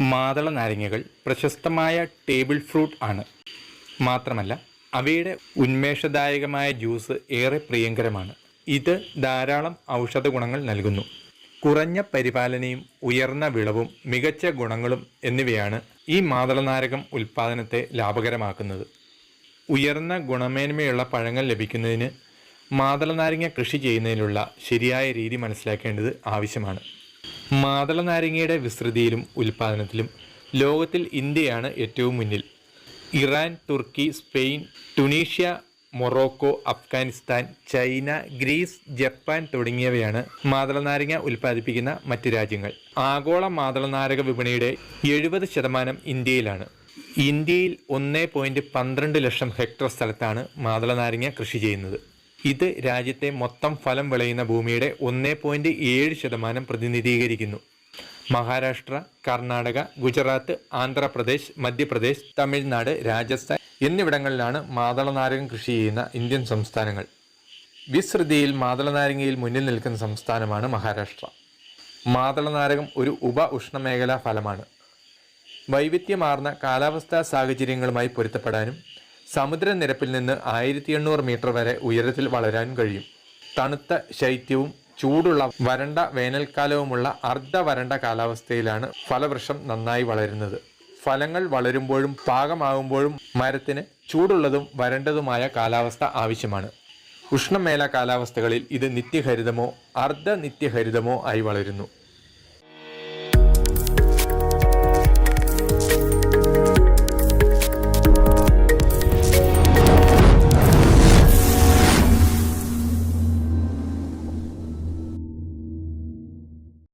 മാതള നാരങ്ങകൾ പ്രശസ്തമായ table fruit ആണ്. മാത്രമല്ല അവയുടെ ഉന്മേഷദായകമായ ജ്യൂസ് ഏറെ പ്രിയങ്കരമാണ്. ഇത് ധാരാളം ഔഷധ ഗുണങ്ങൾ നൽകുന്നു. കുറഞ്ഞ പരിപാലനയും ഉയർന്ന വിളവും മികച്ച ഗുണങ്ങളും എന്നിവയാണ് ഈ മാതളനാരകം ഉൽപ്പാദനത്തെ ലാഭകരമാക്കുന്നത്. ഉയർന്ന ഗുണമേന്മയുള്ള പഴങ്ങൾ ലഭിക്കുന്നതിന് മാതളനാരങ്ങ കൃഷി ചെയ്യുന്നതിനുള്ള ശരിയായ രീതി മനസ്സിലാക്കേണ്ടത് ആവശ്യമാണ്. മാതളനാരങ്ങയുടെ വിസ്തൃതിയിലും ഉൽപ്പാദനത്തിലും ലോകത്തിൽ ഇന്ത്യയാണ് ഏറ്റവും മുന്നിൽ. ഇറാൻ തുർക്കി Spain Tunisia Morocco Afghanistan China Greece Japan തുടങ്ങിയവയാണ് മാതളനാരങ്ങ ഉൽപ്പാദിപ്പിക്കുന്ന മറ്റ് രാജ്യങ്ങൾ. ആഗോള മാതളനാരക വിപണിയുടെ എഴുപത് ശതമാനം ഇന്ത്യയിലാണ്. ഇന്ത്യയിൽ ഒന്നേ പോയിന്റ് പന്ത്രണ്ട് ലക്ഷം ഹെക്ടർ സ്ഥലത്താണ് മാതളനാരങ്ങ കൃഷി ചെയ്യുന്നത്. ഇത് രാജ്യത്തെ മൊത്തം ഫലം വിളയുന്ന ഭൂമിയുടെ ഒന്നേ പോയിന്റ് ഏഴ് ശതമാനം പ്രതിനിധീകരിക്കുന്നു. മഹാരാഷ്ട്ര കർണാടക ഗുജറാത്ത് ആന്ധ്രാപ്രദേശ് മധ്യപ്രദേശ് തമിഴ്നാട് രാജസ്ഥാൻ എന്നിവിടങ്ങളിലാണ് മാതളനാരകം കൃഷി ചെയ്യുന്ന ഇന്ത്യൻ സംസ്ഥാനങ്ങൾ. വിസ്തൃതിയിൽ മാതളനാരങ്ങയിൽ മുന്നിൽ നിൽക്കുന്ന സംസ്ഥാനമാണ് മഹാരാഷ്ട്ര. മാതളനാരകം ഒരു ഉപ ഉഷ്ണമേഖലാ ഫലമാണ്. വൈവിധ്യമാർന്ന കാലാവസ്ഥാ സാഹചര്യങ്ങളുമായി പൊരുത്തപ്പെടാനും സമുദ്രനിരപ്പിൽ നിന്ന് ആയിരത്തി എണ്ണൂറ് മീറ്റർ വരെ ഉയരത്തിൽ വളരാൻ കഴിയും. തണുത്ത ശൈത്യവും ചൂടുള്ള വരണ്ട വേനൽക്കാലവുമുള്ള അർദ്ധ വരണ്ട കാലാവസ്ഥയിലാണ് ഫലവൃക്ഷം നന്നായി വളരുന്നത്. ഫലങ്ങൾ വളരുമ്പോഴും പാകമാകുമ്പോഴും മരത്തിന് ചൂടുള്ളതും വരണ്ടതുമായ കാലാവസ്ഥ ആവശ്യമാണ്. ഉഷ്ണമേല കാലാവസ്ഥകളിൽ ഇത് നിത്യഹരിതമോ അർദ്ധ നിത്യഹരിതമോ ആയി വളരുന്നു.